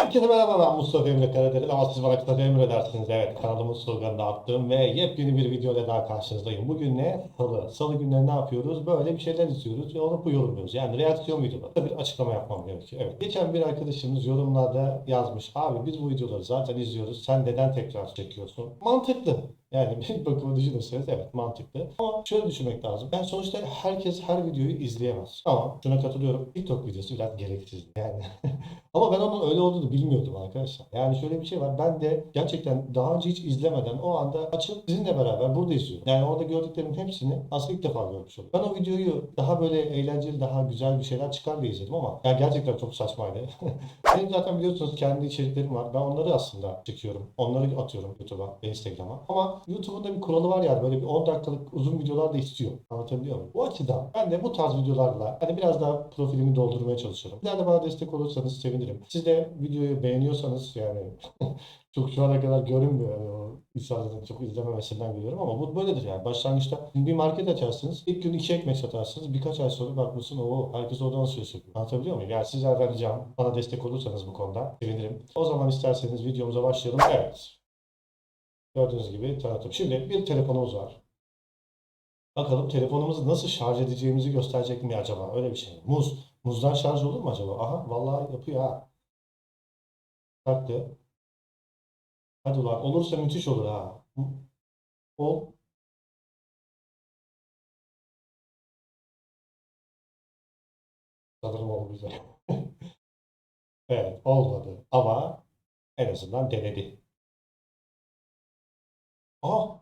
Herkese merhaba ben Mustafa Emre Karadeniz ama siz bana kısaca Emre dersiniz. Evet kanalımın sloganını attım ve yepyeni bir video ile daha karşınızdayım. Bugün ne? Salı. Salı günleri ne yapıyoruz? Böyle bir şeyler izliyoruz ve onu yorumluyoruz. Yani reaksiyon videoları. Bir açıklama yapmam gerekiyor. Evet. Geçen bir arkadaşımız yorumlarda yazmış. Abi biz bu videoları zaten izliyoruz. Sen neden tekrar çekiyorsun? Mantıklı. Yani bir bakıma düşünürseniz evet mantıklı. Ama şöyle düşünmek lazım. Yani sonuçta herkes her videoyu izleyemez. Ama şuna katılıyorum. TikTok videosu biraz gereksiz. Yani ama ben onun öyle olduğunu bilmiyordum arkadaşlar. Yani şöyle bir şey var. Ben de gerçekten daha önce hiç izlemeden o anda açıp sizinle beraber burada izliyorum. Yani orada gördüklerimin hepsini aslında ilk defa görmüş oldum. Ben o videoyu daha böyle eğlenceli, daha güzel bir şeyler çıkar diye izledim ama yani gerçekten çok saçmaydı. Benim zaten biliyorsunuz kendi içeriklerim var. Ben onları aslında çekiyorum. Onları atıyorum YouTube'a ve Instagram'a. Ama YouTube'un da bir kuralı var yani böyle bir 10 dakikalık uzun videolar da istiyor. Anlatabiliyor muyum? Bu açıdan ben de bu tarz videolarla hani biraz daha profilimi doldurmaya çalışıyorum. Sizler de bana destek olursanız sevinirim. Siz de videoyu beğeniyorsanız yani çok şu ana kadar görünmüyor. Yani o insanların çok izlememesinden biliyorum ama bu böyledir yani. Başlangıçta bir market açarsınız. ilk gün iki ekmek satarsınız. Birkaç ay sonra bakmışsın o herkes oradan alışveriş yapıyor. Anlatabiliyor muyum? Yani sizlerden ricam bana destek olursanız bu konuda sevinirim. O zaman isterseniz videomuza başlayalım. Evet. Gördüğünüz gibi tanıtım. Şimdi bir telefonumuz var. Bakalım telefonumuzu nasıl şarj edeceğimizi gösterecek mi acaba? Öyle bir şey. Muz. Muzdan şarj olur mu acaba? Aha vallahi yapıyor ha. Taktı. Hadi ulan olursa müthiş olur ha. O sanırım olmayacak. Evet olmadı ama en azından denedi. Aa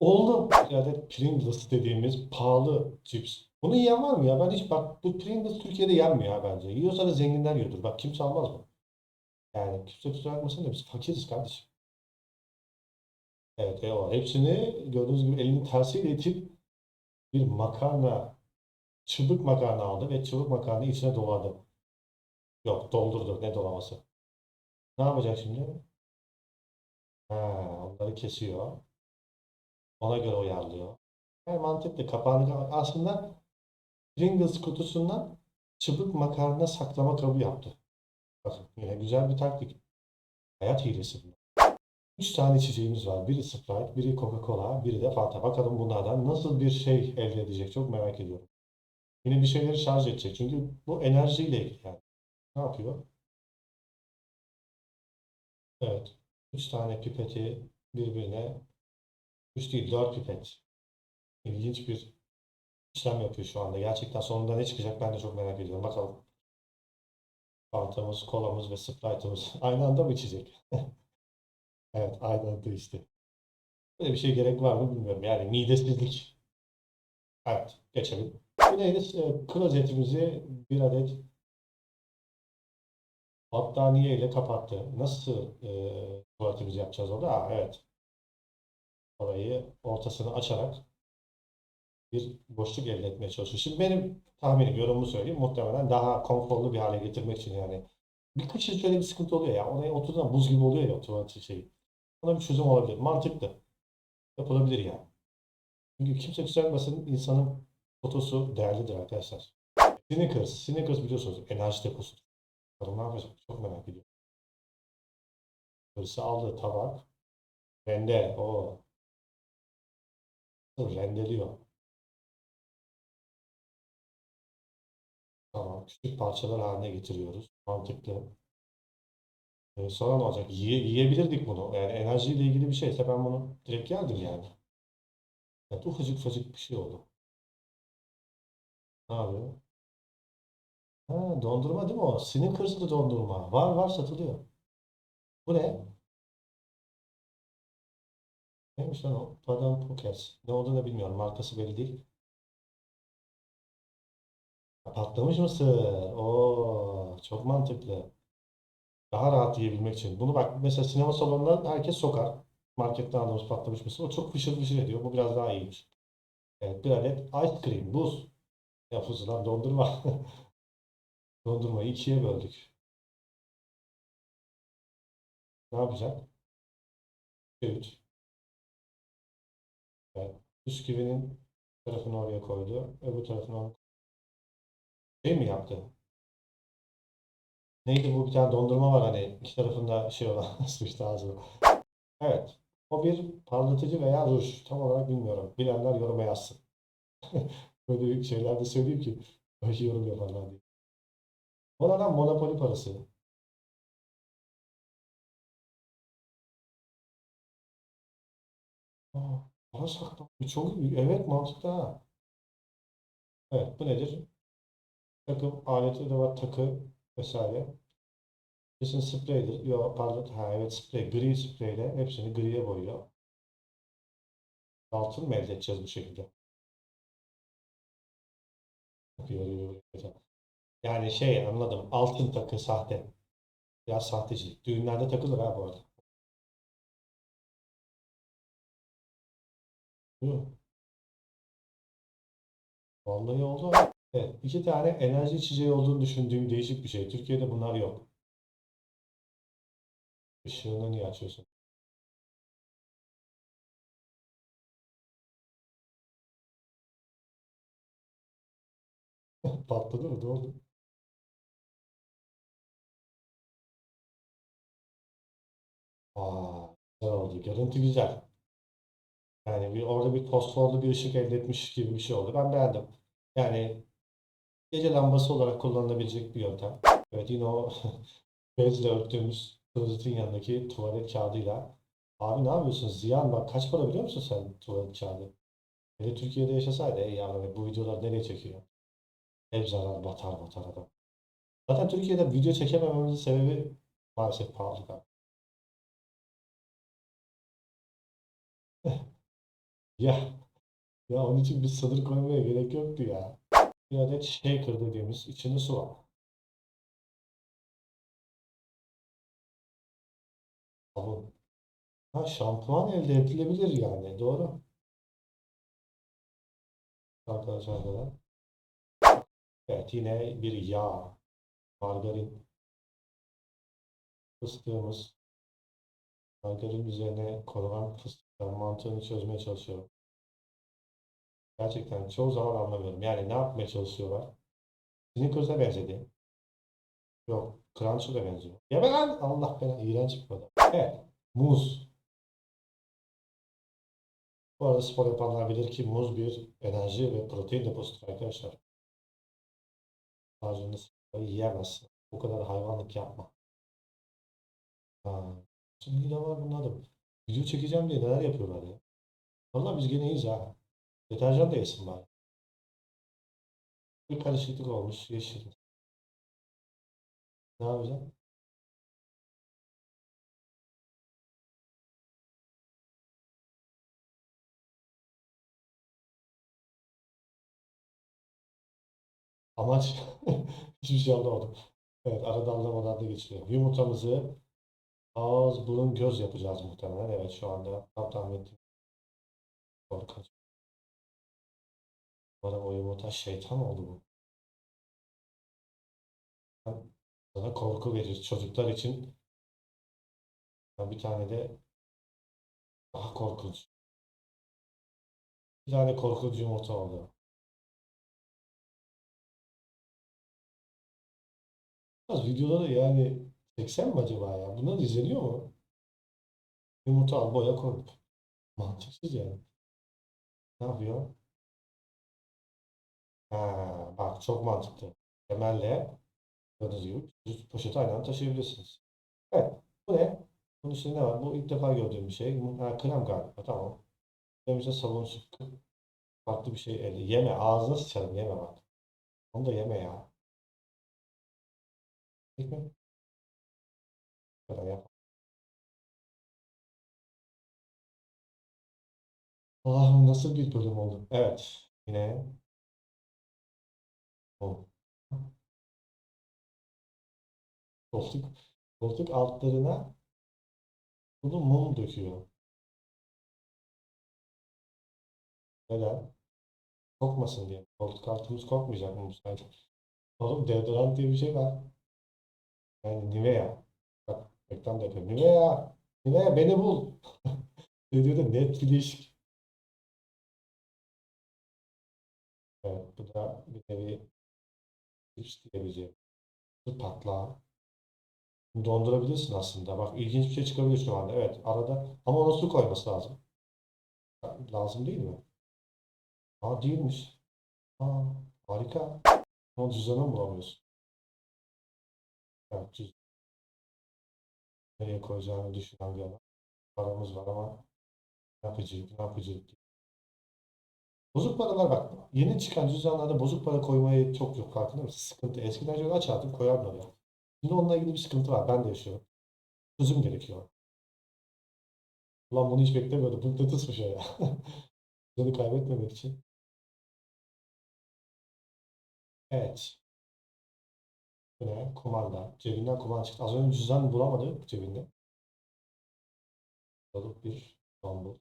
oldu. Yani Pringles dediğimiz pahalı cips. Bunu yiyen var mı ya? Ben hiç bak bu Pringles Türkiye'de yenmiyor ha bence. Yiyorsa da zenginler yiyordur. Bak kimse almaz mı? Yani kimse kusura bakmasın da biz fakiriz kardeşim. Evet eyvallah. Hepsini gördüğünüz gibi elinin tersiyle itip bir makarna, çubuk makarna aldı ve çubuk makarnayı içine doladı. Yok doldurdu. Ne dolaması? Ne yapacak şimdi? Ha, onları kesiyor. Ona göre uyarlıyor. Yani mantıklı. Kapağını aslında Pringles kutusundan çubuk makarna saklama kabı yaptı. Bakın yine güzel bir taktik. Hayat hilesi bu. Üç tane içeceğimiz var. Biri Sprite, biri Coca-Cola, biri de Fanta. Bakalım bunlardan nasıl bir şey elde edecek çok merak ediyorum. Yine bir şeyleri şarj edecek. Çünkü bu enerjiyle ilgili yani. Ne yapıyor? Evet. Üç tane pipeti birbirine üç değil dört pipet. İlginç bir işlem yapıyor şu anda. Gerçekten sonunda ne çıkacak ben de çok merak ediyorum. Bakalım. Fantamız, kolamız ve Sprite'ımız aynı anda mı içecek? Evet, aynı anda işte. Böyle bir şey gerek var mı bilmiyorum. Yani midesizlik. Evet, geçelim. Bu neydi? E, Klozetimizi bir adet battaniye ile kapattı. Nasıl e, tuvaletimizi yapacağız orada? Aa, evet. Orayı ortasını açarak bir boşluk elde etmeye çalışıyor. Şimdi benim tahminim, yorumumu söyleyeyim. Muhtemelen daha konforlu bir hale getirmek için yani. Bir kışın şöyle bir sıkıntı oluyor ya. Oraya oturduğunda buz gibi oluyor ya o tuvalet şeyi. Buna bir çözüm olabilir. Mantıklı. Yapılabilir yani. Çünkü kimse kusura insanın fotosu değerlidir arkadaşlar. Snickers. Snickers biliyorsunuz enerji deposu. Ne yapacak? Çok merak ediyorum. Hırsı aldı tabak. Rende. O. Rendeliyor. Tamam. Küçük parçalar haline getiriyoruz. Mantıklı. Ee, sonra ne olacak? Yiye, yiyebilirdik bunu. Yani enerjiyle ilgili bir şeyse ben bunu direkt yerdim yani. Evet, ufacık ufacık bir şey oldu. Ne yapıyor? Ha, dondurma değil mi o? Snickers'lı dondurma. Var var satılıyor. Bu ne? Neymiş lan o? Padam Pokers. Ne olduğunu bilmiyorum. Markası belli değil. Patlamış mısır. Oo, çok mantıklı. Daha rahat yiyebilmek için. Bunu bak mesela sinema salonundan herkes sokar. Marketten aldığımız patlamış mısır. O çok fışır fışır ediyor. Bu biraz daha iyiymiş. Evet bir adet ice cream, buz. Ya buz lan dondurma. Dondurmayı ikiye böldük. Ne yapacak? 3. Evet. Bisküvinin tarafını oraya koydu. Öbür tarafını oraya Şey mi yaptı? Neydi bu bir tane dondurma var hani iki tarafında şey olan sıçtı ağzına. Evet. O bir parlatıcı veya ruj. Tam olarak bilmiyorum. Bilenler yoruma yazsın. Böyle şeyler de söyleyeyim ki belki yorum yaparlar diye. Oradan Monopoly parası. Aa, para saklı. Çok iyi. Evet mantıklı ha. Evet bu nedir? Takım aleti de var takı vesaire. Kesin spreydir. Yok pardon. Ha evet sprey. Gri spreyle hepsini griye boyuyor. Altın mı elde edeceğiz bu şekilde? Yani şey anladım. Altın takı sahte. Biraz sahtecilik. Düğünlerde takılır ha bu arada. Hı. Vallahi oldu. Evet, iki tane enerji içeceği olduğunu düşündüğüm değişik bir şey. Türkiye'de bunlar yok. Işığını niye açıyorsun? Patladı mı? Ne oldu? Aa, güzel oldu. Görüntü güzel. Yani bir, orada bir fosforlu bir ışık elde etmiş gibi bir şey oldu. Ben beğendim. Yani gece lambası olarak kullanılabilecek bir yöntem. Evet yine o bezle örttüğümüz klozetin yanındaki tuvalet kağıdıyla. Abi ne yapıyorsun? Ziyan bak kaç para biliyor musun sen tuvalet kağıdı? Hele Türkiye'de yaşasaydı ey yavrum bu videolar nereye çekiyor? Hep zarar batar batar adam. Zaten Türkiye'de video çekemememizin sebebi maalesef pahalılık Ya, ya onun için bir sınır koymaya gerek yoktu ya. Bir adet shaker dediğimiz içinde su var. Sabun. Ha şampuan elde edilebilir yani. Doğru. Arkadaşlar arkadaşlar. Evet yine bir yağ. Margarin. Fıstığımız. Margarin üzerine konulan fıstıklar mantığını çözmeye çalışıyorum. Gerçekten çoğu zaman anlamıyorum. Yani ne yapmaya çalışıyorlar? Snickers'a benzedi. Yok. Crunch'a da benziyor. Yeme lan! Allah beni. iğrenç bir adam. Evet. Muz. Bu arada spor yapanlar bilir ki muz bir enerji ve protein deposudur arkadaşlar. Harcını yiyemezsin. Bu kadar hayvanlık yapma. Ha. Şimdi ne var bunlar da. Video çekeceğim diye neler yapıyorlar ya. Vallahi biz gene iyiyiz ha. Deterjan da yesin bari. Bir karışıklık olmuş yeşil. Ne yapacağım? Amaç hiçbir şey anlamadım. Evet arada anlamadan da geçiyor. Yumurtamızı ağız, burun, göz yapacağız muhtemelen. Evet şu anda tam tahmin ettim. Korkunç. Bana o yumurta şeytan oldu bu. Sana korku verir. Çocuklar için bir tane de daha korkunç. Bir tane korkunç yumurta oldu. Biraz videoları yani çeksem mi acaba ya? Bunlar izleniyor mu? Yumurta al boya koy. Mantıksız yani. Ne yapıyor? Ha, bak çok mantıklı. Temelle gördüğünüz gibi düz poşeti aynı taşıyabilirsiniz. Evet. Bu ne? Bunun içinde ne var? Bu ilk defa gördüğüm bir şey. Ha, krem galiba. Tamam. İşte sabun sıkı. Farklı bir şey elde. Yeme. Ağzına sıçarım. Yeme bak. Onu da yeme ya. Değil Allah'ım nasıl bir bölüm oldu? Evet. Yine. Koltuk, koltuk altlarına bunu mum döküyor. Neden? Kokmasın diye. Koltuk altımız kokmayacak mı bu sayede? Oğlum deodorant diye bir şey var. Yani Nivea. Reklam da yapıyor. Nivea. Nivea beni bul. Ne diyor da Netflix. Evet bu da bir nevi chips diyebileceğim. Patlağı. Dondurabilirsin aslında. Bak ilginç bir şey çıkabilir şu anda. Evet arada ama ona su koyması lazım. Lazım değil mi? Aa değilmiş. Aa harika. Ama cüzdanı mı bulamıyorsun? Evet cüzdan. Nereye koyacağını düşünen bir adam. Paramız var ama ne yapacağız, ne yapacağız? Bozuk paralar bak. Yeni çıkan cüzdanlarda bozuk para koymayı çok yok farkında mısın? Sıkıntı. Eskiden şöyle açardım koyardım oraya. Şimdi onunla ilgili bir sıkıntı var. Ben de yaşıyorum. Çözüm gerekiyor. Ulan bunu hiç beklemiyordum. Mıknatısmış o ya. Cüzdanı kaybetmemek için. Evet. Ne? Kumanda. Cebinden kumanda çıktı. Az önce cüzdan bulamadı cebinde. Alıp bir dumbbell.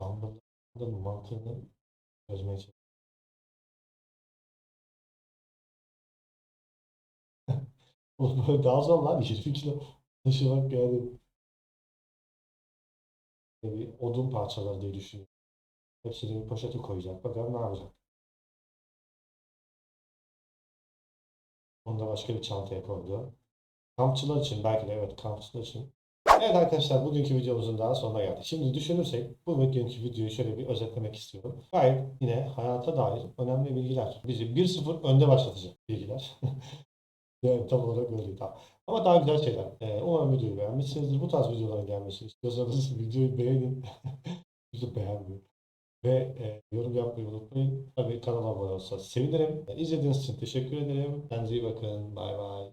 Dumbbell'ın mantığını çözmeye çalışıyorum. Daha zor lan 20 kilo taşımak yani. Odun parçaları diye düşünüyorum. Hepsini bir poşete koyacak. Bakalım ne yapacak. Onu da başka bir çantaya koydu. Kampçılar için belki de evet kampçılar için. Evet arkadaşlar bugünkü videomuzun daha sonuna geldik. Şimdi düşünürsek bu bugünkü videoyu şöyle bir özetlemek istiyorum. Gayet yine hayata dair önemli bilgiler. Bizi 1-0 önde başlatacak bilgiler. Yani tam olarak öyle tamam. Ama daha güzel şeyler. Ee, umarım videoyu beğenmişsinizdir. Bu tarz videoların gelmesini istiyorsanız videoyu beğenin. Bizi beğenmiyor. Ve e, yorum yapmayı unutmayın. Tabii kanala abone olursanız sevinirim. İzlediğiniz için teşekkür ederim. Kendinize iyi bakın. Bay bay.